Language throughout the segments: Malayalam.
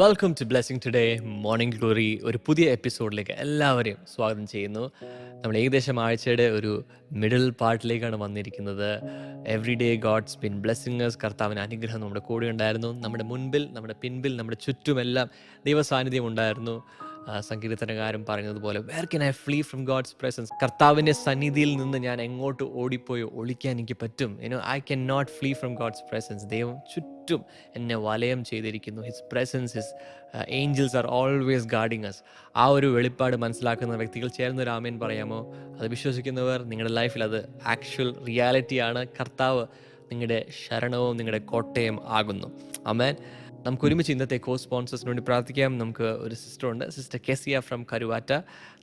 Welcome to blessing today morning glory ഒരു പുതിയ എപ്പിസോഡിലേക്ക് എല്ലാവരെയും സ്വാഗതം ചെയ്യുന്നു. നമ്മൾ ഏകദേശം ആഴ്ചയുടെ ഒരു മിഡിൽ പാർട്ടിലേക്കാണ് വന്നിരിക്കുന്നത്. Every day God's been blessing us കർത്താവിന് അനുഗ്രഹം നമ്മുടെ കൂടെ ഉണ്ടായിരുന്നു. നമ്മുടെ മുൻപിൽ നമ്മുടെ പിൻപിൽ നമ്മുടെ ചുറ്റുമെല്ലാം ദൈവസാന്നിധ്യം ഉണ്ടായിരുന്നു. പറയുന്നതുപോലെ പറയുന്നത് where can I flee from God's presence കർത്താവിന്റെ സന്നിധിയിൽ നിന്ന് ഞാൻ എങ്ങോട്ട് ഓടിപ്പോയി ഒളിക്കാൻ എനിക്ക് പറ്റും? You know I can not flee from God's presence ദൈവം ചുറ്റും എന്നെ വലയം ചെയ്തിരിക്കുന്നു. His presence his angels are always guarding us ആ ഒരു വെളിപ്പാട് മനസ്സിലാക്കുന്ന വ്യക്തികൾ ചേർന്ന് രാമേൻ പറയാമോ? അത് വിശ്വസിക്കുന്നവർ നിങ്ങളുടെ ലൈഫിൽ അത് ആക്ച്വൽ റിയാലിറ്റിയാണ് കർത്താവ് നിങ്ങളുടെ ശരണവും നിങ്ങളുടെ കോട്ടയും ആകുന്നു. അമേൻ നമുക്ക് ഒരുമിച്ച് ഇന്നത്തെ കോ സ്പോൺസേഴ്സിന് വേണ്ടി പ്രാർത്ഥിക്കാം. നമുക്ക് ഒരു സിസ്റ്റർ ഉണ്ട് സിസ്റ്റർ കെസിയ ഫ്രം കരുവാറ്റ.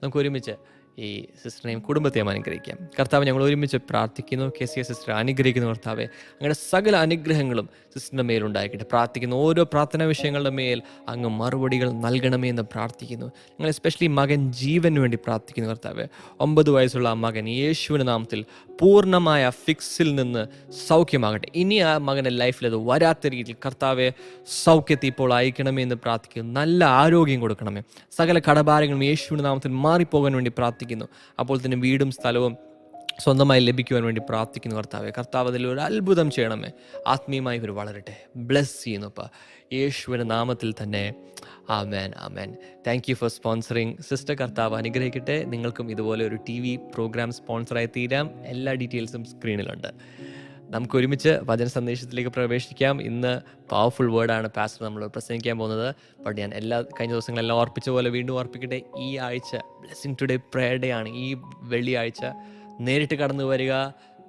നമുക്ക് ഒരുമിച്ച് ഈ സിസ്റ്ററിനെയും കുടുംബത്തെയും അനുഗ്രഹിക്കാം. കർത്താവ് ഞങ്ങൾ ഒരുമിച്ച് പ്രാർത്ഥിക്കുന്നു. കെ സി സിസ്റ്റർ അനുഗ്രഹിക്കുന്നു കർത്താവെ അങ്ങനെ സകല അനുഗ്രഹങ്ങളും സിസ്റ്ററിന്റെ മേലുണ്ടായിക്കട്ടെ പ്രാർത്ഥിക്കുന്ന ഓരോ പ്രാർത്ഥനാ വിഷയങ്ങളുടെ മേൽ അങ്ങ് മറുപടികൾ നൽകണമേ എന്ന് പ്രാർത്ഥിക്കുന്നു. ഞങ്ങൾ എസ്പെഷ്യലി മകൻ ജീവന് വേണ്ടി പ്രാർത്ഥിക്കുന്നു കർത്താവെ. ഒമ്പത് വയസ്സുള്ള ആ മകൻ യേശുവിന്റെ നാമത്തിൽ പൂർണമായ ഫിക്സിൽ നിന്ന് സൗഖ്യമാകട്ടെ. ഇനി ആ മകന്റെ ലൈഫിൽ അത് വരാത്ത രീതിയിൽ കർത്താവെ സൗഖ്യത്തെ ഇപ്പോൾ അയക്കണമേ എന്ന് പ്രാർത്ഥിക്കുന്നു. നല്ല ആരോഗ്യം കൊടുക്കണമേ. സകല കടഭാരങ്ങളും യേശുവിന്റെ നാമത്തിൽ മാറിപ്പോകാൻ വേണ്ടി പ്രാർത്ഥിക്കുന്നു. അപ്പോൾ തന്നെ വീടും സ്ഥലവും സ്വന്തമായി ലഭിക്കുവാൻ വേണ്ടി പ്രാർത്ഥിക്കുന്നു കർത്താവെ. കർത്താവ് അതിൽ ഒരു അത്ഭുതം ചെയ്യണമേ. ആത്മീയമായി ഇവർ വളരട്ടെ. ബ്ലെസ് ചെയ്യുന്നു അപ്പം യേശുവിന്റെ നാമത്തിൽ തന്നെ. ആമേൻ ആമേൻ. Thank you for sponsoring sister കർത്താവ് അനുഗ്രഹിക്കട്ടെ. നിങ്ങൾക്കും ഇതുപോലെ ഒരു ടി വി പ്രോഗ്രാം സ്പോൺസറായി തീരാം. എല്ലാ ഡീറ്റെയിൽസും സ്ക്രീനിലുണ്ട് നമുക്ക് ഒരുമിച്ച് വചന സന്ദേശത്തിലേക്ക് പ്രവേശിക്കാം. ഇന്ന് പവർഫുൾ വേർഡാണ് പാസ്റ്റർ നമ്മൾ പ്രസംഗിക്കാൻ പോകുന്നത്. ബട്ട് ഞാൻ എല്ലാ കഴിഞ്ഞ ദിവസങ്ങളെല്ലാം ഓർപ്പിച്ച പോലെ വീണ്ടും ഓർപ്പിക്കട്ടെ. ഈ ആഴ്ച ബ്ലെസ്സിങ് ടുഡേ പ്രയർ ഡേ ആണ്. ഈ വെള്ളിയാഴ്ച നേരിട്ട് കടന്നു വരിക.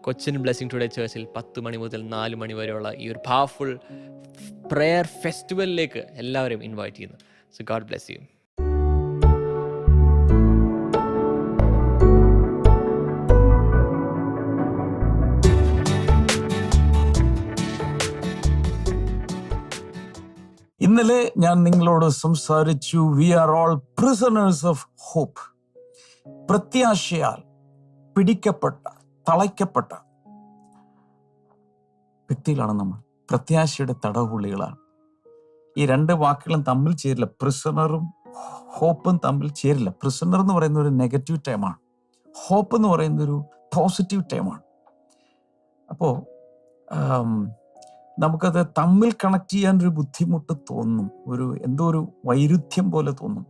കൊച്ചിൻ ബ്ലെസ്സിങ് ടുഡേ ചേർച്ചിൽ പത്ത് മണി മുതൽ നാല് മണി വരെയുള്ള ഈ ഒരു പവർഫുൾ പ്രെയർ ഫെസ്റ്റിവലിലേക്ക് എല്ലാവരെയും ഇൻവൈറ്റ് ചെയ്യുന്നു. സോ ഗാഡ് ബ്ലെസ് യു ഇന്നലെ ഞാൻ നിങ്ങളോട് സംസാരിച്ചു we are all prisoners of hope പ്രത്യാശയാൽ പിടിക്കപ്പെട്ട തളയ്ക്കപ്പെട്ട വ്യക്തികളാണ് നമ്മൾ. പ്രത്യാശയുടെ തടവുള്ളികളാണ് ഈ രണ്ട് വാക്കുകളും തമ്മിൽ ചേരില്ല. പ്രിസണറും ഹോപ്പും തമ്മിൽ ചേരില്ല. പ്രിസണർ എന്ന് പറയുന്ന ഒരു നെഗറ്റീവ് ടൈമാണ് ഹോപ്പ് എന്ന് പറയുന്ന ഒരു പോസിറ്റീവ് ടൈമാണ് അപ്പോൾ നമുക്കത് തമ്മിൽ കണക്ട് ചെയ്യാൻ ഒരു ബുദ്ധിമുട്ട് തോന്നും. ഒരു എന്തോ ഒരു വൈരുദ്ധ്യം പോലെ തോന്നും.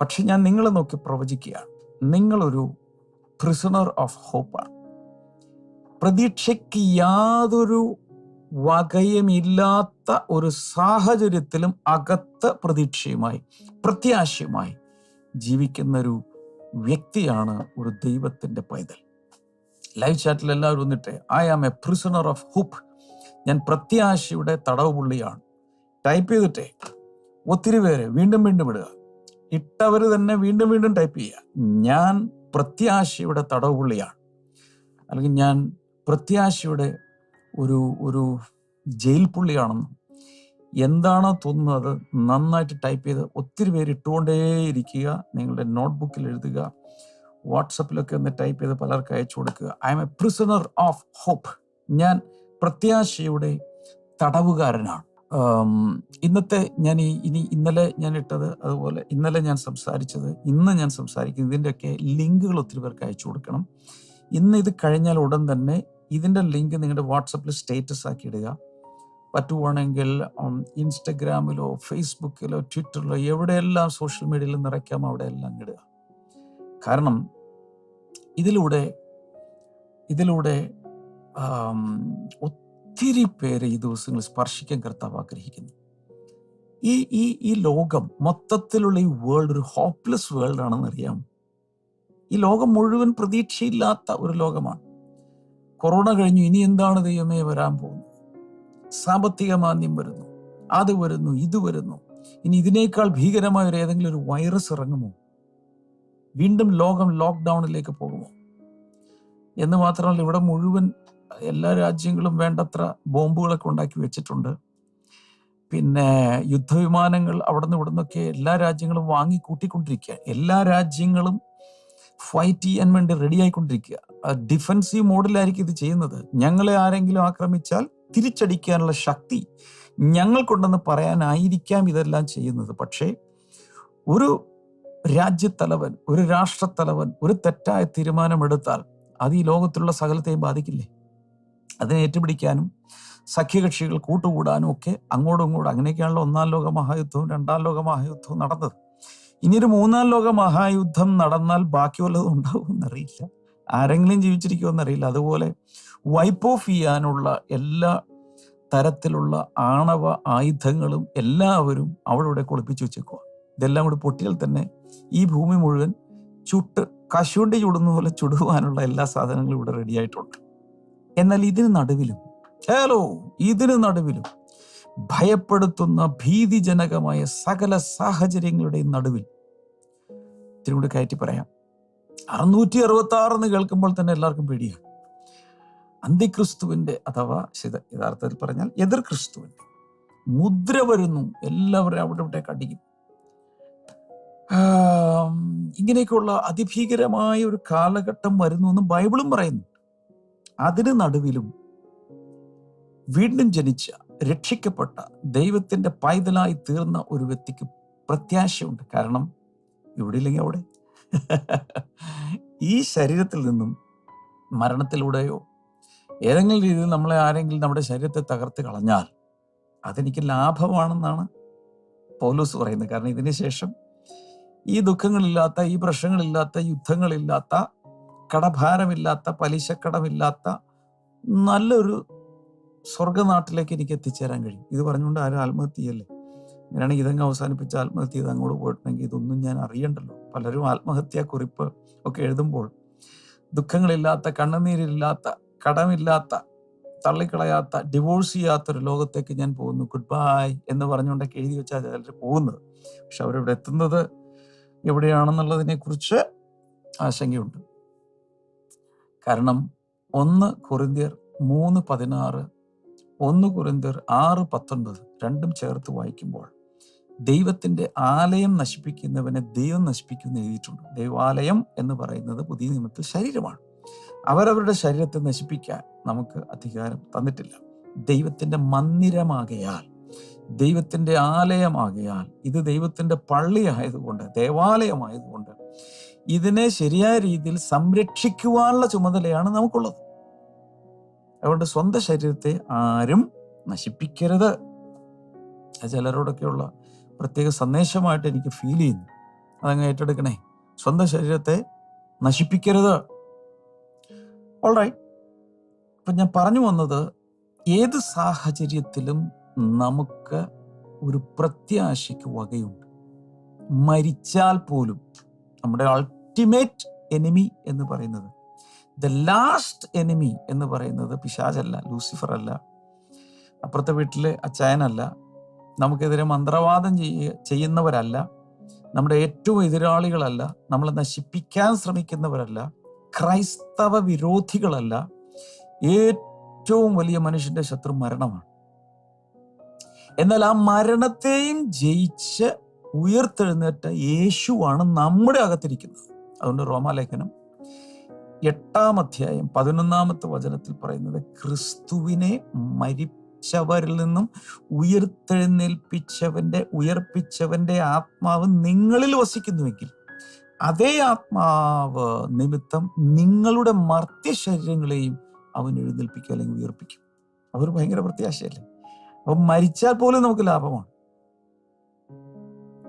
പക്ഷെ ഞാൻ നിങ്ങളെ നോക്കി പ്രവചിക്കുകയാണ്. നിങ്ങളൊരു പ്രിസണർ ഓഫ് ഹോപ്പാണ് പ്രതീക്ഷയ്ക്ക് യാതൊരു വകയുമില്ലാത്ത ഒരു സാഹചര്യത്തിലും അകത്ത പ്രതീക്ഷയുമായി പ്രത്യാശയുമായി ജീവിക്കുന്ന ഒരു വ്യക്തിയാണ് ഒരു ദൈവത്തിന്റെ പൈതൽ. ലൈവ് ചാറ്റിൽ എല്ലാവരും വന്നിട്ട് I am a prisoner of hope ഞാൻ പ്രത്യാശയുടെ തടവ് പുള്ളിയാണ് ടൈപ്പ് ചെയ്തിട്ടേ ഒത്തിരി പേര് വീണ്ടും വീണ്ടും ഇടുക. ഇട്ടവർ തന്നെ വീണ്ടും വീണ്ടും ടൈപ്പ് ചെയ്യുക. ഞാൻ പ്രത്യാശയുടെ തടവ് പുള്ളിയാണ് അല്ലെങ്കിൽ ഞാൻ പ്രത്യാശയുടെ ഒരു ഒരു ജയിൽ പുള്ളിയാണെന്നും. എന്താണോ തോന്നുന്നത് നന്നായിട്ട് ടൈപ്പ് ചെയ്ത് ഒത്തിരി പേര് ഇട്ടുകൊണ്ടേയിരിക്കുക. നിങ്ങളുടെ നോട്ട്ബുക്കിൽ എഴുതുക. വാട്സപ്പിലൊക്കെ ഒന്ന് ടൈപ്പ് ചെയ്ത് പലർക്ക് അയച്ചു കൊടുക്കുക. I am a prisoner of hope ഞാൻ പ്രത്യാശയുടെ തടവുകാരനാണ്. ഇന്നത്തെ ഞാൻ ഈ ഇനി ഇന്നലെ ഞാൻ ഇട്ടത് അതുപോലെ ഇന്നലെ ഞാൻ സംസാരിച്ചത് ഇന്ന് ഞാൻ സംസാരിക്കുന്നത് ഇതിന്റെയൊക്കെ ലിങ്കുകൾ ഒത്തിരി പേർക്ക് അയച്ചു കൊടുക്കണം. ഇന്ന് ഇത് കഴിഞ്ഞാൽ ഉടൻ തന്നെ ഇതിന്റെ ലിങ്ക് നിങ്ങളുടെ വാട്സപ്പിൽ സ്റ്റേറ്റസ് ആക്കി ഇടുക. പറ്റുവാണെങ്കിൽ ഇൻസ്റ്റഗ്രാമിലോ ഫേസ്ബുക്കിലോ ട്വിറ്ററിലോ എവിടെയെല്ലാം സോഷ്യൽ മീഡിയയിൽ നിറയ്ക്കാം അവിടെയെല്ലാം ഇടുക. കാരണം ഇതിലൂടെ ഇതിലൂടെ ഒത്തിരി പേരെ ഈ ദിവസങ്ങൾ സ്പർശിക്കാൻ കർത്താവ് ആഗ്രഹിക്കുന്നു. ഈ ഈ ഈ ലോകം മൊത്തത്തിലുള്ള ഈ വേൾഡ് ഒരു ഹോപ്പ്ലെസ് വേൾഡ് ആണെന്ന് അറിയാം. ഈ ലോകം മുഴുവൻ പ്രതീക്ഷയില്ലാത്ത ഒരു ലോകമാണ്. കൊറോണ കഴിഞ്ഞു ഇനി എന്താണ് ദൈവമേ വരാൻ പോകുന്നത്? സാമ്പത്തിക മാന്ദ്യം വരുന്നു അത് വരുന്നു ഇത് വരുന്നു. ഇനി ഇതിനേക്കാൾ ഭീകരമായ ഒരു ഏതെങ്കിലും ഒരു വൈറസ് ഇറങ്ങുമോ? വീണ്ടും ലോകം ലോക്ക്ഡൌണിലേക്ക് പോകുമോ? എന്ന് മാത്രമല്ല ഇവിടെ മുഴുവൻ എല്ലാ രാജ്യങ്ങളും വേണ്ടത്ര ബോംബുകളൊക്കെ ഉണ്ടാക്കി വെച്ചിട്ടുണ്ട്. പിന്നെ യുദ്ധവിമാനങ്ങൾ അവിടെ നിന്ന് ഇവിടെ നിന്നൊക്കെ എല്ലാ രാജ്യങ്ങളും വാങ്ങി കൂട്ടിക്കൊണ്ടിരിക്കുക. എല്ലാ രാജ്യങ്ങളും ഫൈറ്റ് ചെയ്യാൻ വേണ്ടി റെഡി ആയിക്കൊണ്ടിരിക്കുക. ഡിഫൻസീവ് മോഡിലായിരിക്കും ഇത് ചെയ്യുന്നത്. ഞങ്ങളെ ആരെങ്കിലും ആക്രമിച്ചാൽ തിരിച്ചടിക്കാനുള്ള ശക്തി ഞങ്ങൾക്കുണ്ടെന്ന് പറയാനായിരിക്കാം ഇതെല്ലാം ചെയ്യുന്നത്. പക്ഷേ ഒരു രാജ്യത്തലവൻ ഒരു രാഷ്ട്രത്തലവൻ ഒരു തെറ്റായ തീരുമാനമെടുത്താൽ അത് ഈ ലോകത്തിലുള്ള സകലത്തെയും ബാധിക്കില്ലേ? അതിനെ ഏറ്റുപിടിക്കാനും സഖ്യകക്ഷികൾ കൂട്ടുകൂടാനും ഒക്കെ അങ്ങോട്ടും ഇങ്ങോട്ടും അങ്ങനെയൊക്കെയാണല്ലോ ഒന്നാം ലോക മഹായുദ്ധവും രണ്ടാം ലോക മഹായുദ്ധവും നടന്നത്. ഇനിയൊരു മൂന്നാം ലോക മഹായുദ്ധം നടന്നാൽ ബാക്കി വല്ലതും ഉണ്ടാവുമെന്നറിയില്ല. ആരെങ്കിലും ജീവിച്ചിരിക്കുമെന്നറിയില്ല. അതുപോലെ വൈപ്പ് ഓഫ് ചെയ്യാനുള്ള എല്ലാ തരത്തിലുള്ള ആണവ ആയുധങ്ങളും എല്ലാവരും അവിടെ ഇവിടെ കുളിപ്പിച്ചു വെച്ചേക്കുക ഇതെല്ലാം കൂടി പൊട്ടിയാൽ തന്നെ ഈ ഭൂമി മുഴുവൻ ചുട്ട് കശുവണ്ടി ചുടുന്ന പോലെ ചുടുവാനുള്ള എല്ലാ സാധനങ്ങളും ഇവിടെ റെഡി ആയിട്ടുണ്ട്. എന്നാൽ ഇതിന് നടുവിലും ഹലോ ഇതിന് നടുവിലും ഭയപ്പെടുത്തുന്ന ഭീതിജനകമായ സകല സാഹചര്യങ്ങളുടെയും നടുവിൽ. ഇത്തിരി കൂടി കയറ്റി പറയാം. അറുന്നൂറ്റി അറുപത്തി ആറ് എന്ന് കേൾക്കുമ്പോൾ തന്നെ എല്ലാവർക്കും പേടിയാണ് അന്തിക്രിസ്തുവിന്റെ അഥവാ യഥാർത്ഥത്തിൽ പറഞ്ഞാൽ എതിർ ക്രിസ്തുവിന്റെ മുദ്ര വരുന്നു എല്ലാവരും അവിടെ ഇവിടെ കടിക്കും ഇങ്ങനെയൊക്കെയുള്ള അതിഭീകരമായ ഒരു കാലഘട്ടം വരുന്നു എന്ന് ബൈബിളും പറയുന്നു. അതിന് നടുവിലും വീണ്ടും ജനിച്ച രക്ഷിക്കപ്പെട്ട ദൈവത്തിന്റെ പൈതലായി തീർന്ന ഒരു വ്യക്തിക്ക് പ്രത്യാശയുണ്ട്. കാരണം ഇവിടെ ഇല്ലെങ്കിൽ അവിടെ? ഈ ശരീരത്തിൽ നിന്നും മരണത്തിലൂടെയോ ഏതെങ്കിലും രീതിയിൽ നമ്മളെ ആരെങ്കിലും നമ്മുടെ ശരീരത്തെ തകർത്ത് കളഞ്ഞാൽ അതെനിക്ക് ലാഭമാണെന്നാണ് പൗലോസ് പറയുന്നത്. കാരണം ഇതിന് ശേഷം ഈ ദുഃഖങ്ങളില്ലാത്ത ഈ പ്രശ്നങ്ങളില്ലാത്ത യുദ്ധങ്ങളില്ലാത്ത കടഭാരമില്ലാത്ത പലിശക്കടമില്ലാത്ത നല്ലൊരു സ്വർഗനാട്ടിലേക്ക് എനിക്ക് എത്തിച്ചേരാൻ കഴിയും. ഇത് പറഞ്ഞുകൊണ്ട് ആരും ആത്മഹത്യ ചെയ്യല്ലേ? അങ്ങനെയാണെങ്കിൽ ഇതങ്ങ് അവസാനിപ്പിച്ച് ആത്മഹത്യ ചെയ്ത് അങ്ങോട്ട് പോയിട്ടുണ്ടെങ്കിൽ ഇതൊന്നും ഞാൻ അറിയണ്ടല്ലോ. പലരും ആത്മഹത്യാ കുറിപ്പ് ഒക്കെ എഴുതുമ്പോൾ ദുഃഖങ്ങളില്ലാത്ത കണ്ണുനീരില്ലാത്ത കടമില്ലാത്ത തള്ളിക്കളയാത്ത ഡിവോഴ്സ് ചെയ്യാത്ത ഒരു ലോകത്തേക്ക് ഞാൻ പോകുന്നു. ഗുഡ് ബൈ എന്ന് പറഞ്ഞുകൊണ്ടൊക്കെ എഴുതി വെച്ചാൽ ചിലർ പോകുന്നത്. പക്ഷെ അവരിവിടെ എത്തുന്നത് എവിടെയാണെന്നുള്ളതിനെ കുറിച്ച് ആശങ്കയുണ്ട്. കാരണം ഒന്ന് കുറിന്തിയർ മൂന്ന് പതിനാറ് ഒന്ന് കുറിന്തിയർ ആറ് പത്തൊൻപത് രണ്ടും ചേർത്ത് വായിക്കുമ്പോൾ ദൈവത്തിന്റെ ആലയം നശിപ്പിക്കുന്നവനെ ദൈവം നശിപ്പിക്കുമെന്ന് എഴുതിയിട്ടുണ്ട്. ദൈവാലയം എന്ന് പറയുന്നത് പുതിയ നിയമത്തിൽ ശരീരമാണ്. അവരവരുടെ ശരീരത്തെ നശിപ്പിക്കാൻ നമുക്ക് അധികാരം തന്നിട്ടില്ല. ദൈവത്തിന്റെ മന്ദിരമാകയാൽ ദൈവത്തിന്റെ ആലയമാകയാൽ ഇത് ദൈവത്തിന്റെ പള്ളി ആയതുകൊണ്ട് ദേവാലയമായതുകൊണ്ട് ഇതിനെ ശരിയായ രീതിയിൽ സംരക്ഷിക്കുവാനുള്ള ചുമതലയാണ് നമുക്കുള്ളത്. അതുകൊണ്ട് സ്വന്തം ശരീരത്തെ ആരും നശിപ്പിക്കരുത്. ചിലരോടൊക്കെയുള്ള പ്രത്യേക സന്ദേശമായിട്ട് എനിക്ക് ഫീൽ ചെയ്യുന്നു. അതങ്ങ് ഏറ്റെടുക്കണേ. സ്വന്തം ശരീരത്തെ നശിപ്പിക്കരുത്. ഓൾറൈറ്റ് ഇപ്പം ഞാൻ പറഞ്ഞു വന്നത് ഏത് സാഹചര്യത്തിലും നമുക്ക് ഒരു പ്രത്യാശയ്ക്ക് വകയുണ്ട്. മരിച്ചാൽ പോലും നമ്മുടെ അൾട്ടിമേറ്റ് എനിമി എന്ന് പറയുന്നത്. ദ ലാസ്റ്റ് എനിമി എന്ന് പറയുന്നത് പിശാചല്ല ലൂസിഫർ അല്ല. അപ്പുറത്തെ വീട്ടിലെ അച്ചായനല്ല. നമുക്കെതിരെ മന്ത്രവാദം ചെയ്യ ചെയ്യുന്നവരല്ല. നമ്മുടെ ഏറ്റവും എതിരാളികളല്ല. നമ്മളെ നശിപ്പിക്കാൻ ശ്രമിക്കുന്നവരല്ല. ക്രൈസ്തവ വിരോധികളല്ല. ഏറ്റവും വലിയ മനുഷ്യന്റെ ശത്രു മരണമാണ്. എന്നാൽ ആ മരണത്തെയും ജയിച്ച് ഉയർത്തെഴുന്നേറ്റ യേശുവാണ് നമ്മുടെ അകത്തിരിക്കുന്നത്. അതുകൊണ്ട് റോമാലേഖനം എട്ടാം അധ്യായം പതിനൊന്നാമത്തെ വചനത്തിൽ പറയുന്നത് ക്രിസ്തുവിനെ മരിച്ചവരിൽ നിന്നും ഉയർത്തെഴുന്നേൽപ്പിച്ചവന്റെ ഉയർപ്പിച്ചവന്റെ ആത്മാവ് നിങ്ങളിൽ വസിക്കുന്നുവെങ്കിൽ അതേ ആത്മാവ് നിമിത്തം നിങ്ങളുടെ മർത്യ ശരീരങ്ങളെയും അവൻ എഴുന്നേൽപ്പിക്കുക അല്ലെങ്കിൽ ഉയർപ്പിക്കും. അവർ ഭയങ്കര പ്രത്യാശയല്ലേ? അപ്പം മരിച്ചാൽ പോലും നമുക്ക് ലാഭമാണ്.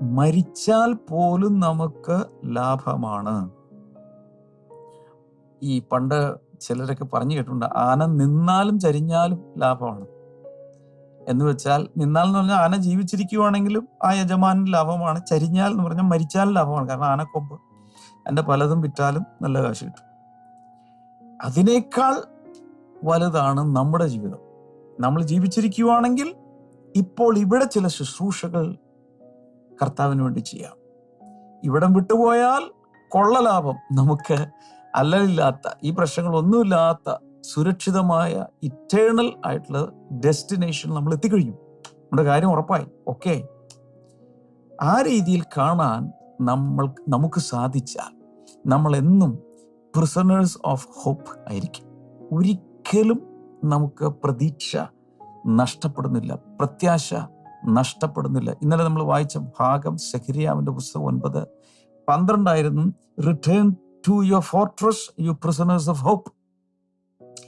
മരിച്ചാൽ പോലും നമുക്ക് ലാഭമാണ്. ഈ പണ്ട് ചിലരൊക്കെ പറഞ്ഞു കേട്ടിട്ടുണ്ട് ആന നിന്നാലും ചരിഞ്ഞാലും ലാഭമാണ്. എന്ന് വെച്ചാൽ നിന്നാൽ എന്ന് പറഞ്ഞാൽ ആന ജീവിച്ചിരിക്കുവാണെങ്കിലും ആ യജമാനൻ ലാഭമാണ് ചരിഞ്ഞാൽ എന്ന് പറഞ്ഞാൽ മരിച്ചാൽ ലാഭമാണ്. കാരണം ആനക്കൊമ്പ് എന്റെ പലതും വിറ്റാലും നല്ല കാശ് കിട്ടും. അതിനേക്കാൾ വലുതാണ് നമ്മുടെ ജീവിതം. നമ്മൾ ജീവിച്ചിരിക്കുവാണെങ്കിൽ ഇപ്പോൾ ഇവിടെ ചില ശുശ്രൂഷകൾ കർത്താവിന് വേണ്ടി ചെയ്യാം. ഇവിടം വിട്ടുപോയാൽ കൊള്ള ലാഭം നമുക്ക് അല്ലലില്ലാത്ത ഈ പ്രശ്നങ്ങളൊന്നുമില്ലാത്ത സുരക്ഷിതമായ ഇറ്റേണൽ ആയിട്ടുള്ള ഡെസ്റ്റിനേഷൻ നമ്മൾ എത്തിക്കഴിഞ്ഞു. നമ്മുടെ കാര്യം ഉറപ്പായി. ഓക്കെ ആ രീതിയിൽ കാണാൻ നമ്മൾ നമുക്ക് സാധിച്ചാൽ നമ്മൾ എന്നും പ്രിസണേഴ്സ് ഓഫ് ഹോപ്പ് ആയിരിക്കും. ഒരിക്കലും നമുക്ക് പ്രതീക്ഷ നഷ്ടപ്പെടുന്നില്ല. പ്രത്യാശ നഷ്ടപ്പെടുന്നില്ല. ഇന്നലെ നമ്മൾ വായിച്ച ഭാഗം സെഖിരിയാവിന്റെ പുസ്തകം ഒൻപത്. പന്ത്രണ്ടായിരുന്നു return to your fortress you prisoners of hope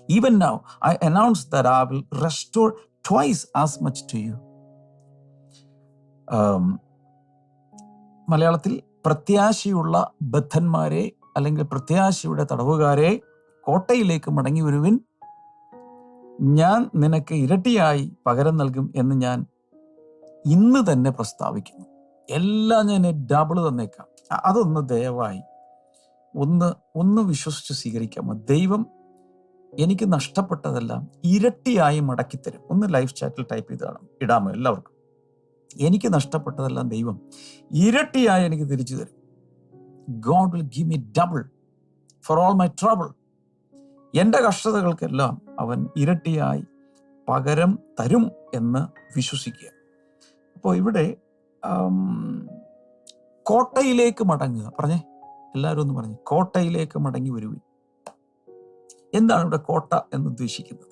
even now I announce that I will restore twice as much to you മലയാളത്തിൽ പ്രത്യാശയുള്ള ബദ്ധന്മാരെ അല്ലെങ്കിൽ പ്രത്യാശയുടെ തടവുകാരെ കോട്ടയിലേക്ക് മടങ്ങി വരുവിൻ. ഞാൻ നിനക്ക് ഇരട്ടിയായി പകരം നൽകും എന്ന് ഞാൻ ഇന്ന് തന്നെ പ്രസ്താവിക്കുന്നു. എല്ലാം ഞാൻ ഡബിൾ തന്നേക്കാം. അതൊന്ന് ദയവായി ഒന്ന് ഒന്ന് വിശ്വസിച്ച് സ്വീകരിക്കാമോ? ദൈവം എനിക്ക് നഷ്ടപ്പെട്ടതെല്ലാം ഇരട്ടിയായി മടക്കിത്തരും. ഒന്ന് ലൈഫ് ചാറ്റിൽ ടൈപ്പ് ചെയ്ത് കാണാം. ഇടാമോ എല്ലാവർക്കും? എനിക്ക് നഷ്ടപ്പെട്ടതെല്ലാം ദൈവം ഇരട്ടിയായി എനിക്ക് തിരിച്ചു തരും. God will give me double for all my trouble എന്റെ കഷ്ടതകൾക്കെല്ലാം അവൻ ഇരട്ടിയായി പകരം തരും എന്ന് വിശ്വസിക്കുക. അപ്പോൾ ഇവിടെ കോട്ടയിലേക്ക് മടങ്ങുക. പറഞ്ഞേ? എല്ലാവരും ഒന്ന് പറഞ്ഞു. കോട്ടയിലേക്ക് മടങ്ങി വരുവിൻ. എന്താണ് ഇവിടെ കോട്ട എന്ന് ഉദ്ദേശിക്കുന്നത്?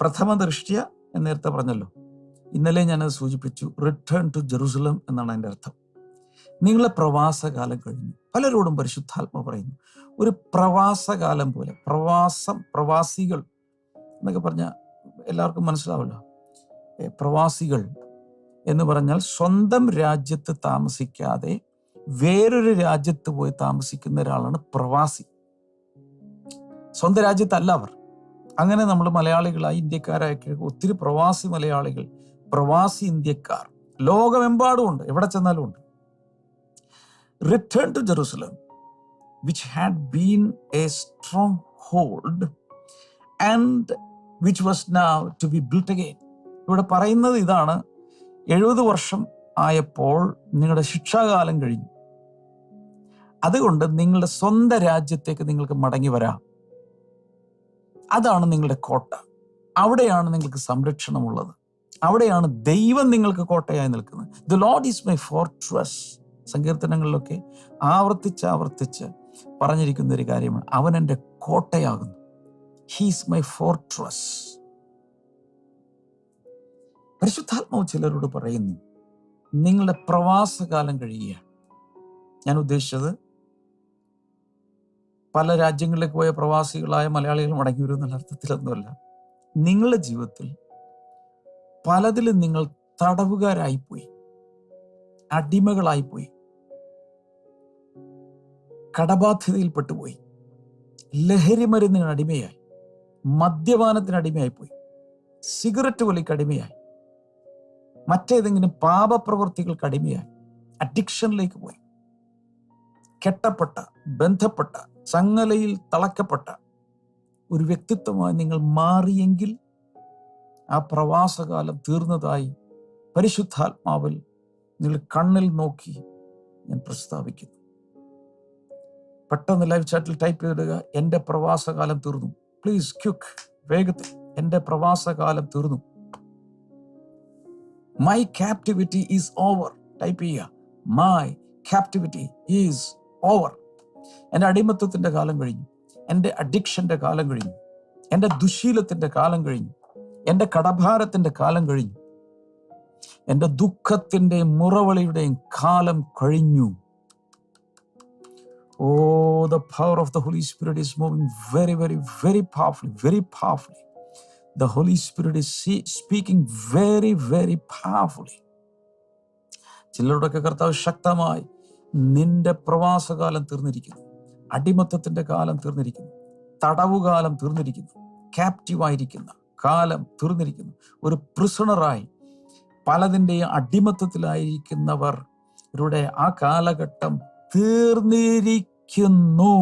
പ്രഥമ ദൃഷ്ട്യ എന്ന് നേരത്തെ പറഞ്ഞല്ലോ. ഇന്നലെ ഞാനത് സൂചിപ്പിച്ചു. റിട്ടേൺ ടു ജെറുസലം എന്നാണ് അതിന്റെ അർത്ഥം. നിങ്ങളെ പ്രവാസകാലം കഴിഞ്ഞു. പലരോടും പരിശുദ്ധാത്മ പറയുന്നു. ഒരു പ്രവാസകാലം പോലെ പ്രവാസം പ്രവാസികൾ എന്നൊക്കെ പറഞ്ഞാൽ എല്ലാവർക്കും മനസ്സിലാവല്ലോ. പ്രവാസികൾ എന്ന് പറഞ്ഞാൽ സ്വന്തം രാജ്യത്ത് താമസിക്കാതെ വേറൊരു രാജ്യത്ത് പോയി താമസിക്കുന്ന ഒരാളാണ് പ്രവാസി. സ്വന്തം രാജ്യത്തല്ല അവർ. അങ്ങനെ നമ്മൾ മലയാളികളായി ഇന്ത്യക്കാരായി ഒത്തിരി പ്രവാസി മലയാളികൾ പ്രവാസി ഇന്ത്യക്കാർ. ലോകമെമ്പാടും ഉണ്ട്. എവിടെ ചെന്നാലും ഉണ്ട്. Return to Jerusalem had been a stronghold and which was now to be built again ഇവിടെ പറയുന്നത് ഇതാണ് എഴുപത് വർഷം ആയപ്പോൾ നിങ്ങളുടെ ശിക്ഷാകാലം കഴിഞ്ഞു. അതുകൊണ്ട് നിങ്ങളുടെ സ്വന്തം രാജ്യത്തേക്ക് നിങ്ങൾക്ക് മടങ്ങി വരാം. അതാണ് നിങ്ങളുടെ കോട്ട. അവിടെയാണ് നിങ്ങൾക്ക് സംരക്ഷണമുള്ളത്. അവിടെയാണ് ദൈവം നിങ്ങൾക്ക് കോട്ടയായി നിൽക്കുന്നത്. The lord is my fortress സങ്കീർത്തനങ്ങളിലൊക്കെ ആവർത്തിച്ച് ആവർത്തിച്ച് പറഞ്ഞിരിക്കുന്ന ഒരു കാര്യമാണ്. അവൻ എന്റെ കോട്ടയാകുന്നു. ഹീസ് മൈ ഫോർട്രസ് പരിശുദ്ധാത്മാവ് ചിലരോട് പറയുന്നു നിങ്ങളുടെ പ്രവാസകാലം കഴിയുകയാണ്. ഞാൻ ഉദ്ദേശിച്ചത് പല രാജ്യങ്ങളിലേക്ക് പോയ പ്രവാസികളായ മലയാളികൾ മടങ്ങി വരും എന്നുള്ള അർത്ഥത്തിലൊന്നുമല്ല. നിങ്ങളുടെ ജീവിതത്തിൽ പലതിലും നിങ്ങൾ തടവുകാരായിപ്പോയി അടിമകളായിപ്പോയി കടബാധ്യതയിൽപ്പെട്ടുപോയി ലഹരി മരുന്നിന് അടിമയായി മദ്യപാനത്തിന് അടിമയായിപ്പോയി സിഗരറ്റ് വലിക്ക് അടിമയായി മറ്റേതെങ്കിലും പാപപ്രവൃത്തികൾക്ക് അടിമയായി അഡിക്ഷനിലേക്ക് പോയി. കെട്ടപ്പെട്ട ബന്ധപ്പെട്ട ചങ്ങലയിൽ തളക്കപ്പെട്ട ഒരു വ്യക്തിത്വമായി നിങ്ങൾ മാറിയെങ്കിൽ ആ പ്രവാസകാലം തീർന്നതായി പരിശുദ്ധാത്മാവിൽ നിങ്ങൾ കണ്ണിൽ നോക്കി ഞാൻ പ്രസ്താവിക്കുന്നു. പെട്ടെന്ന് ലൈവ് ചാറ്റിൽ ടൈപ്പ് ചെയ്തിടുക എന്റെ പ്രവാസകാലം തീർന്നു. പ്ലീസ് ക്യുക്ക് വേഗത്തിൽ. എന്റെ പ്രവാസകാലം തീർന്നു. My captivity is over type ചെയ്യുക. മൈ ക്യാപ്റ്റിവിറ്റി ഈസ് ഓവർ എന്റെ അടിമത്വത്തിന്റെ കാലം കഴിഞ്ഞു. എന്റെ അഡിക്ഷന്റെ കാലം കഴിഞ്ഞു. എന്റെ ദുശീലത്തിന്റെ കാലം കഴിഞ്ഞു. എന്റെ കടഭാരത്തിന്റെ കാലം കഴിഞ്ഞു. എന്റെ ദുഃഖത്തിന്റെയും മുറവളിയുടെയും കാലം കഴിഞ്ഞു. ഓ the power of the holy spirit is moving very very very powerfully very powerfully the Holy Spirit is speaking very, very powerfully. ചിലരുടെയൊക്കെ കർത്താവ് ശക്തമായി നിന്റെ പ്രവാസകാലം തീർന്നിരിക്കുന്നു. അടിമത്തത്തിന്റെ കാലം തീർന്നിരിക്കുന്നു. തടവുകാലം തീർന്നിരിക്കുന്നു. ക്യാപ്റ്റീവായിരിക്കുന്ന കാലം തീർന്നിരിക്കുന്നു. ഒരു പ്രിസണറായി പലതിന്റെയും അടിമത്തത്തിലായിരിക്കുന്നവർ ഇവരുടെ ആ കാലഘട്ടം തീർന്നിരിക്കുന്നു.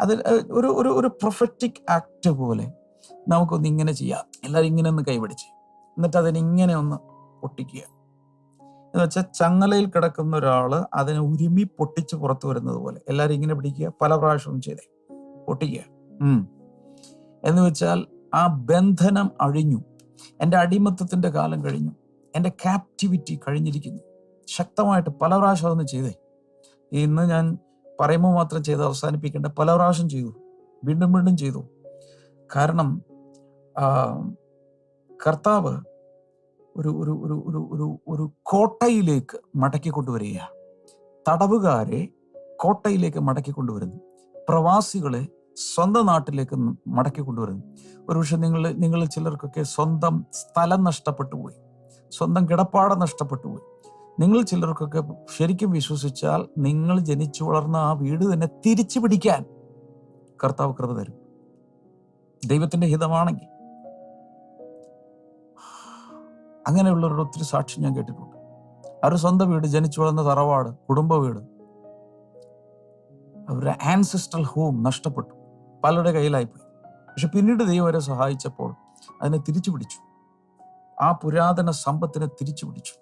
അതിൽ ഒരു ഒരു ഒരു പ്രൊഫറ്റിക് ആക്ട് പോലെ നമുക്കൊന്ന് ഇങ്ങനെ ചെയ്യാം. എല്ലാവരും ഇങ്ങനെ ഒന്ന് കൈപിടിച്ച്. എന്നിട്ട് അതിനിങ്ങനെ ഒന്ന് പൊട്ടിക്കുക. എന്ന് വെച്ചാൽ ചങ്ങലയിൽ കിടക്കുന്ന ഒരാൾ അതിനെ ഉരുമി പൊട്ടിച്ച് പുറത്തു വരുന്നത് പോലെ. എല്ലാവരും ഇങ്ങനെ പിടിക്കുക. പല പ്രാവശ്യവും ചെയ്തേ പൊട്ടിക്കുക. എന്ന് വെച്ചാൽ ആ ബന്ധനം അഴിഞ്ഞു. എന്റെ അടിമത്തത്തിന്റെ കാലം കഴിഞ്ഞു. എന്റെ ക്യാപ്റ്റിവിറ്റി കഴിഞ്ഞിരിക്കുന്നു. ശക്തമായിട്ട് പല പ്രാവശ്യം അതൊന്ന് ചെയ്തേ. ഇന്ന് ഞാൻ പറയുമ്പോൾ മാത്രം ചെയ്ത് അവസാനിപ്പിക്കേണ്ട പല പ്രാവശ്യം ചെയ്തു. വീണ്ടും വീണ്ടും ചെയ്തു. കാരണം കർത്താവ് ഒരു ഒരു ഒരു ഒരു ഒരു ഒരു കോട്ടയിലേക്ക് മടക്കി കൊണ്ടുവരികയാണ്. തടവുകാരെ കോട്ടയിലേക്ക് മടക്കി കൊണ്ടുവരുന്നു. പ്രവാസികളെ സ്വന്തം നാട്ടിലേക്ക് മടക്കി കൊണ്ടുവരുന്നു. ഒരുപക്ഷെ നിങ്ങൾ നിങ്ങൾ ചിലർക്കൊക്കെ സ്വന്തം സ്ഥലം നഷ്ടപ്പെട്ടു പോയി. സ്വന്തം കിടപ്പാടം നഷ്ടപ്പെട്ടു പോയി. നിങ്ങൾ ചിലർക്കൊക്കെ ശരിക്കും വിശ്വസിച്ചാൽ നിങ്ങൾ ജനിച്ചു വളർന്ന ആ വീട് തന്നെ തിരിച്ചു പിടിക്കാൻ കർത്താവ് കൃപ തരും. ദൈവത്തിന്റെ ഹിതമാണെങ്കിൽ അങ്ങനെയുള്ളവരുടെ ഒത്തിരി സാക്ഷ്യം ഞാൻ കേട്ടിട്ടുണ്ട്. അവരുടെ സ്വന്തം വീട് ജനിച്ചു വളർന്ന തറവാട് കുടുംബ വീട്. അവരുടെ ആൻസിസ്ട്രൽ ഹോം നഷ്ടപ്പെട്ടു. പലരുടെ കയ്യിലായിപ്പോയി. പക്ഷെ പിന്നീട് ദൈവം അവരെ സഹായിച്ചപ്പോൾ അതിനെ തിരിച്ചു പിടിച്ചു ആ പുരാതന സമ്പത്തിനെ തിരിച്ചു പിടിച്ചു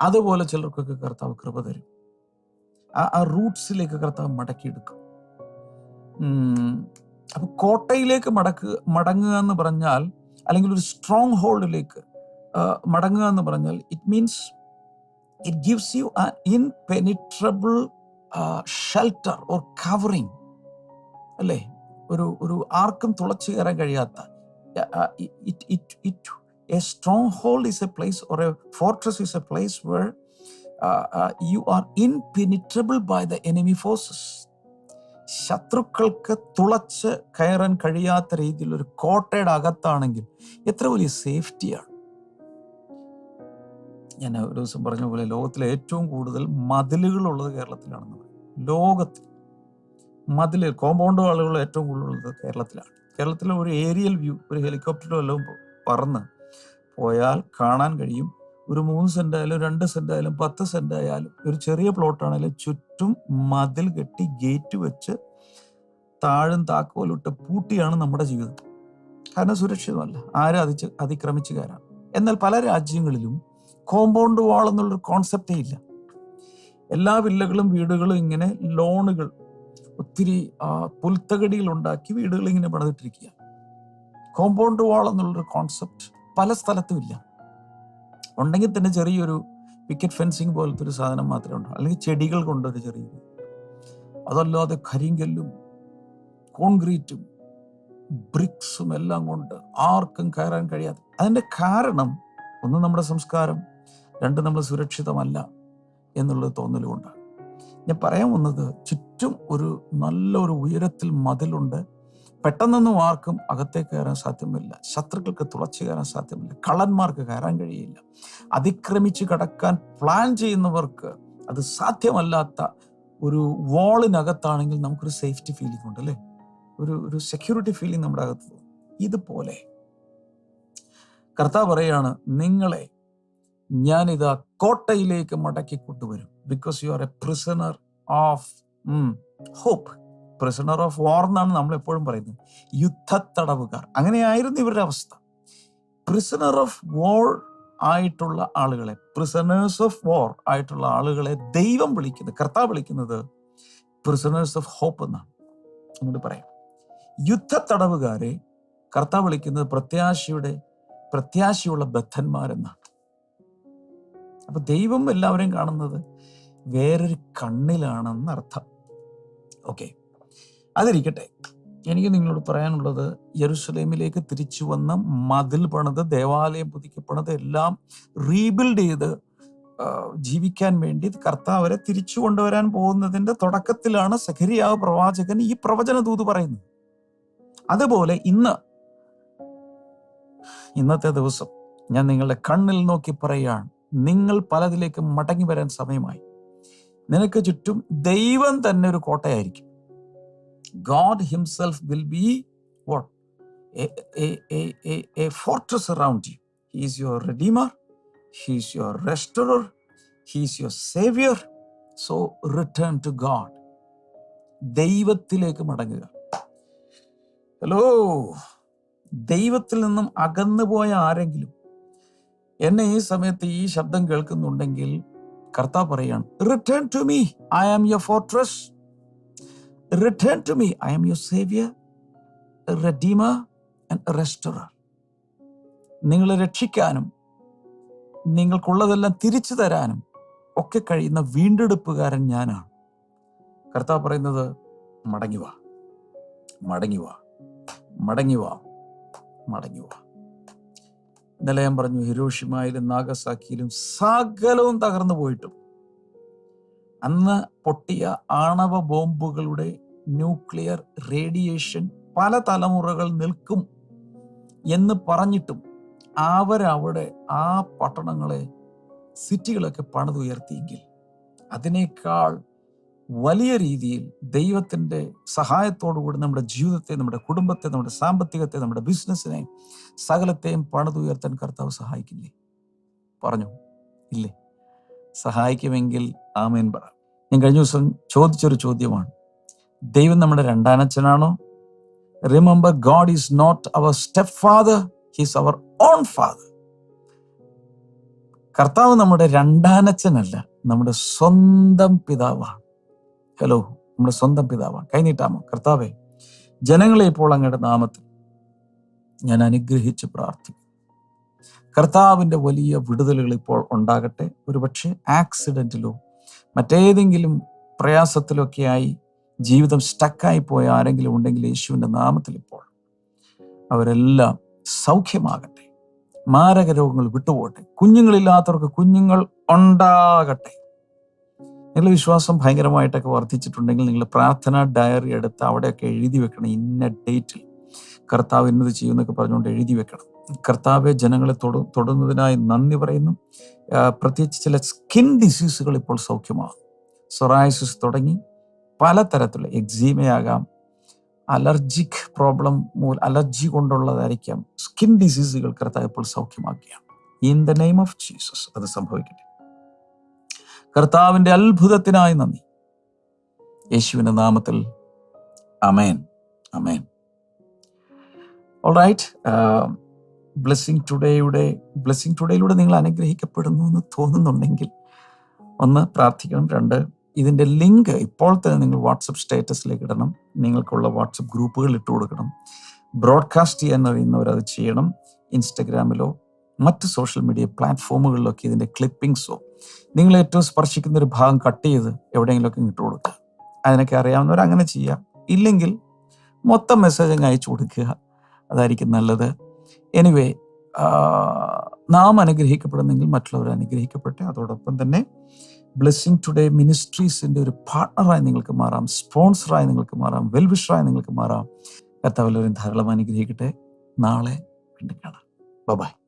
അതുപോലെ ചിലർക്കൊക്കെ കർത്താവ് കൃപ തരും. ആ ആ റൂട്ട്സിലേക്ക് കർത്താവ് മടക്കിയെടുക്കും. അപ്പൊ കോട്ടയിലേക്ക് മടക്ക് മടങ്ങുക എന്ന് പറഞ്ഞാൽ അല്ലെങ്കിൽ ഒരു സ്ട്രോങ് ഹോൾഡിലേക്ക് മടങ്ങുക എന്ന് പറഞ്ഞാൽ it means it gives you impenetrable shelter or covering അല്ലേ? ഒരു ഒരു ആർക്കും തുളച്ചു കയറാൻ കഴിയാത്ത it it it a stronghold is a place or a fortress is a place where you are impenetrable by the enemy forces ശത്രുക്കൾക്ക് തുളച്ച് കയറാൻ കഴിയാത്ത രീതിയിൽ ഒരു കോട്ടയുടെ അകത്താണെങ്കിൽ എത്ര വലിയ സേഫ്റ്റിയാണ് ഞാൻ ഒരു ദിവസം പറഞ്ഞ പോലെ ലോകത്തിലെ ഏറ്റവും കൂടുതൽ മതിലുകളുള്ളത് കേരളത്തിലാണെന്ന് പറയും. ലോകത്തിൽ മതിൽ കോമ്പൗണ്ട് വാളുകൾ ഏറ്റവും കൂടുതലുള്ളത് കേരളത്തിലാണ്. കേരളത്തിലെ ഒരു ഏരിയൽ വ്യൂ ഒരു ഹെലികോപ്റ്ററോ പ- പറന്ന് പോയാൽ കാണാൻ കഴിയും. ഒരു മൂന്ന് സെന്റ് ആയാലും രണ്ട് സെന്റ് ആയാലും പത്ത് സെന്റ് ആയാലും ഒരു ചെറിയ പ്ലോട്ട് ആണെങ്കിലും ചുറ്റും മതിൽ കെട്ടി ഗേറ്റ് വെച്ച് താഴും താക്കോലിട്ട് പൂട്ടിയാണ് നമ്മുടെ ജീവിതം. കാരണം സുരക്ഷിതമല്ല. ആരും അതിച്ച് അതിക്രമിച്ചുകാരാണ് എന്നാൽ പല രാജ്യങ്ങളിലും കോമ്പൗണ്ട് വാൾ എന്നുള്ളൊരു കോൺസെപ്റ്റേ ഇല്ല. എല്ലാ വില്ലകളും വീടുകളും ഇങ്ങനെ ലോണുകൾ ഒത്തിരി പുൽത്തകടിയിൽ ഉണ്ടാക്കി വീടുകൾ ഇങ്ങനെ പണിതിട്ടിരിക്കുക. കോമ്പൗണ്ട് വാൾ എന്നുള്ളൊരു കോൺസെപ്റ്റ് പല സ്ഥലത്തും ഇല്ല. ഉണ്ടെങ്കിൽ തന്നെ ചെറിയൊരു വിക്കറ്റ് ഫെൻസിങ് പോലത്തെ ഒരു സാധനം മാത്രമേ ഉണ്ടോ അല്ലെങ്കിൽ ചെടികൾ കൊണ്ടൊരു ചെറിയ അതല്ലാതെ കരിങ്കല്ലും കോൺക്രീറ്റും ബ്രിക്സും എല്ലാം കൊണ്ട് ആർക്കും കയറാൻ കഴിയാതെ അതിന്റെ കാരണം ഒന്ന് നമ്മുടെ സംസ്കാരം രണ്ട് നമ്മൾ സുരക്ഷിതമല്ല എന്നുള്ള തോന്നലുകൊണ്ടാണ് ഞാൻ പറയാൻ വന്നത് ചുറ്റും ഒരു നല്ലൊരു ഉയരത്തിൽ മതിലുണ്ട്. പെട്ടെന്നൊന്നും ആർക്കും അകത്തേക്ക് കയറാൻ സാധ്യമല്ല. ശത്രുക്കൾക്ക് തുളച്ചു കയറാൻ സാധ്യമല്ല. കള്ളന്മാർക്ക് കയറാൻ കഴിയില്ല. അതിക്രമിച്ച് കടക്കാൻ പ്ലാൻ ചെയ്യുന്നവർക്ക് അത് സാധ്യമല്ലാത്ത ഒരു വാളിനകത്താണെങ്കിൽ നമുക്കൊരു സേഫ്റ്റി ഫീലിംഗ് ഉണ്ട് അല്ലേ? ഒരു ഒരു സെക്യൂരിറ്റി ഫീലിംഗ് നമ്മുടെ അകത്ത് ഇതുപോലെ. കർത്താവ് പറയാണ് നിങ്ങളെ ഞാനിതാ കോട്ടയിലേക്ക് മടക്കി കൊണ്ടുവരും. Because you are a prisoner of hope prisoner of war എന്നാണ് നമ്മൾ എപ്പോഴും പറയുന്നത്. യുദ്ധത്തടവുകാർ. അങ്ങനെയായിരുന്നു ഇവരുടെ അവസ്ഥ. പ്രിസണർ ഓഫ് വാർ ആയിട്ടുള്ള ആളുകളെ പ്രിസണേഴ്സ് ഓഫ് വാർ ആയിട്ടുള്ള ആളുകളെ ദൈവം വിളിക്കുന്നത് കർത്താവ് വിളിക്കുന്നത് പ്രിസണേഴ്സ് ഓഫ് ഹോപ്പ് എന്നാണ്. അങ്ങോട്ട് പറയാം. യുദ്ധത്തടവുകാരെ കർത്താവ് വിളിക്കുന്നത് പ്രത്യാശയുടെ പ്രത്യാശയുള്ള ബദ്ധന്മാരെന്നാണ്. അപ്പൊ ദൈവം എല്ലാവരെയും കാണുന്നത് വേറൊരു കണ്ണിലാണെന്ന് അർത്ഥം. ഓക്കെ അതിരിക്കട്ടെ. എനിക്ക് നിങ്ങളോട് പറയാനുള്ളത് യെരുസലേമിലേക്ക് തിരിച്ചു വന്ന മതിൽ പണിത് ദേവാലയം പുതുക്കപ്പണത് എല്ലാം റീബിൽഡ് ചെയ്ത് ജീവിക്കാൻ വേണ്ടി കർത്താവരെ തിരിച്ചു കൊണ്ടുവരാൻ പോകുന്നതിന്റെ തുടക്കത്തിലാണ് സഖരിയാവ് പ്രവാചകൻ ഈ പ്രവചന ദൂത് പറയുന്നത്. അതുപോലെ ഇന്ന് ഇന്നത്തെ ദിവസം ഞാൻ നിങ്ങളുടെ കണ്ണിൽ നോക്കി പറയുകയാണ്. നിങ്ങൾ പലതിലേക്ക് മടങ്ങി വരാൻ സമയമായി. നിനക്ക് ചുറ്റും ദൈവം തന്നെ ഒരു കോട്ടയായിരിക്കും. God himself will be what a fortress around you he's your redeemer he's your restorer he's your saviour so return to God ദൈവത്തിലേക്ക് മടങ്ങുക. ഹലോ ദൈവത്തിൽ നിന്നും അകന്നുപോയ ആരെങ്കിലും എന്നെ ഈ സമയത്ത് ഈ ശബ്ദം കേൾക്കുന്നുണ്ടെങ്കിൽ കർത്താവ് പറയാണ് return to me I am your fortress return to me I am your saviour redeemer and restorer നിങ്ങളെ രക്ഷിക്കാനും നിങ്ങൾക്കുള്ളതെല്ലാം തിരിച്ചു തരാനും ഒക്കെ കഴിയുന്ന വീണ്ടെടുപ്പുകാരൻ ഞാനാണ്. കർത്താവ് പറയുന്നത് മടങ്ങി വാ മടങ്ങി വാ വാ വാ. ഇന്നലെ ഞാൻ പറഞ്ഞു ഹിരോഷിമായിലും നാഗസാക്കിയിലും സകലവും തകർന്നു പോയിട്ടും. അന്ന് പൊട്ടിയ ആണവ ബോംബുകളുടെ ന്യൂക്ലിയർ റേഡിയേഷൻ പല തലമുറകൾ നിൽക്കും എന്ന് പറഞ്ഞിട്ടും അവരവിടെ ആ പട്ടണങ്ങളെ സിറ്റികളൊക്കെ പണിതുയർത്തിയെങ്കിൽ അതിനേക്കാൾ വലിയ രീതിയിൽ ദൈവത്തിന്റെ സഹായത്തോടുകൂടി നമ്മുടെ ജീവിതത്തെ നമ്മുടെ കുടുംബത്തെ നമ്മുടെ സാമ്പത്തികത്തെ നമ്മുടെ ബിസിനസ്സിനെ സകലത്തെയും പണിതുയർത്താൻ കർത്താവ് സഹായിക്കില്ലേ? പറഞ്ഞു? ഇല്ലേ? സഹായിക്കുമെങ്കിൽ ആമേൻ പറ. ഞാൻ കഴിഞ്ഞ ദിവസം ചോദിച്ചൊരു ചോദ്യമാണ്. ദൈവം നമ്മുടെ രണ്ടാനച്ഛനാണോ? Remember God is not our stepfather he's our own father കർത്താവ് നമ്മുടെ രണ്ടാനച്ഛനല്ല നമ്മുടെ സ്വന്തം പിതാവാണ്. ഹലോ നമ്മുടെ സ്വന്തം പിതാവാണ്. കൈനീട്ടാമോ? കർത്താവെ ജനങ്ങളെ ഇപ്പോൾ അങ്ങയുടെ നാമത്തിൽ ഞാൻ അനുഗ്രഹിച്ച് പ്രാർത്ഥിക്കും കർത്താവിന്റെ വലിയ വിടുതലുകൾ ഇപ്പോൾ ഉണ്ടാകട്ടെ. ഒരുപക്ഷെ ആക്സിഡന്റിലോ മറ്റേതെങ്കിലും പ്രയാസത്തിലൊക്കെയായി ജീവിതം സ്റ്റക്കായി പോയ ആരെങ്കിലും ഉണ്ടെങ്കിൽ യേശുവിന്റെ നാമത്തിൽ ഇപ്പോൾ അവരെല്ലാം സൗഖ്യമാകട്ടെ. മാരക രോഗങ്ങൾ വിട്ടുപോകട്ടെ. കുഞ്ഞുങ്ങളില്ലാത്തവർക്ക് കുഞ്ഞുങ്ങൾ ഉണ്ടാകട്ടെ. നിങ്ങളുടെ വിശ്വാസം ഭയങ്കരമായിട്ടൊക്കെ വർദ്ധിച്ചിട്ടുണ്ടെങ്കിൽ നിങ്ങൾ പ്രാർത്ഥന ഡയറി എടുത്ത് അവിടെയൊക്കെ എഴുതി വെക്കണം. ഇന്ന ഡേറ്റിൽ കർത്താവ് ഇന്നത് ചെയ്യുമെന്നൊക്കെ പറഞ്ഞുകൊണ്ട് എഴുതി വെക്കണം. കർത്താവെ ജനങ്ങളെ തൊടു തൊടുന്നതിനായി നന്ദി പറയുന്നു. പ്രത്യേകിച്ച് ചില സ്കിൻ ഡിസീസുകൾ ഇപ്പോൾ സൗഖ്യമാകും. സൊറായസിസ് തുടങ്ങി. പലതരത്തിലുള്ള എക്സീമയാകാം. അലർജിക് പ്രോബ്ലം മൂല അലർജി കൊണ്ടുള്ളതായിരിക്കാം. സ്കിൻ ഡിസീസുകൾ കർത്താവ് ഇപ്പോൾ സൗഖ്യമാക്കുകയാണ്. In the name of Jesus അത് സംഭവിക്കട്ടെ. കർത്താവിന്റെ അത്ഭുതത്തിനായി നന്ദി. യേശുവിന്റെ നാമത്തിൽ അമേൻ അമേൻ ഓൾ റൈറ്റ് ബ്ലെസ്സിങ് ടുഡേയുടെ ബ്ലെസ്സിങ് ടുഡേയിലൂടെ നിങ്ങൾ അനുഗ്രഹിക്കപ്പെടുന്നു എന്ന് തോന്നുന്നുണ്ടെങ്കിൽ ഒന്ന് പ്രാർത്ഥിക്കണം രണ്ട് ഇതിന്റെ ലിങ്ക് ഇപ്പോൾ തന്നെ നിങ്ങൾ വാട്സപ്പ് സ്റ്റേറ്റസിലേക്ക് ഇടണം നിങ്ങൾക്കുള്ള വാട്സപ്പ് ഗ്രൂപ്പുകൾ ഇട്ട് കൊടുക്കണം ബ്രോഡ്കാസ്റ്റ് ചെയ്യാൻ അറിയുന്നവർ അത് ചെയ്യണം ഇൻസ്റ്റഗ്രാമിലോ മറ്റ് സോഷ്യൽ മീഡിയ പ്ലാറ്റ്ഫോമുകളിലൊക്കെ ഇതിന്റെ ക്ലിപ്പിംഗ്സോ നിങ്ങൾ ഏറ്റവും സ്പർശിക്കുന്ന ഒരു ഭാഗം കട്ട് ചെയ്ത് എവിടെയെങ്കിലുമൊക്കെ ഇട്ട് കൊടുക്കുക. അതിനൊക്കെ അറിയാവുന്നവർ അങ്ങനെ ചെയ്യാം. ഇല്ലെങ്കിൽ മൊത്തം മെസ്സേജ് അങ്ങ് അയച്ചു കൊടുക്കുക. അതായിരിക്കും നല്ലത്. എനിവേ നാം അനുഗ്രഹിക്കപ്പെടുന്നെങ്കിൽ മറ്റുള്ളവർ അനുഗ്രഹിക്കപ്പെട്ടെ. അതോടൊപ്പം തന്നെ ബ്ലെസ്സിങ് ടുഡേ മിനിസ്ട്രീസിന്റെ ഒരു പാർട്ണറായി നിങ്ങൾക്ക് മാറാം. സ്പോൺസറായി നിങ്ങൾക്ക് മാറാം. വെൽവിഷറായി നിങ്ങൾക്ക് മാറാം. കർത്താവ് എല്ലാവരും ധാരാളം അനുഗ്രഹിക്കട്ടെ. നാളെ വീണ്ടും കാണാം. ബൈ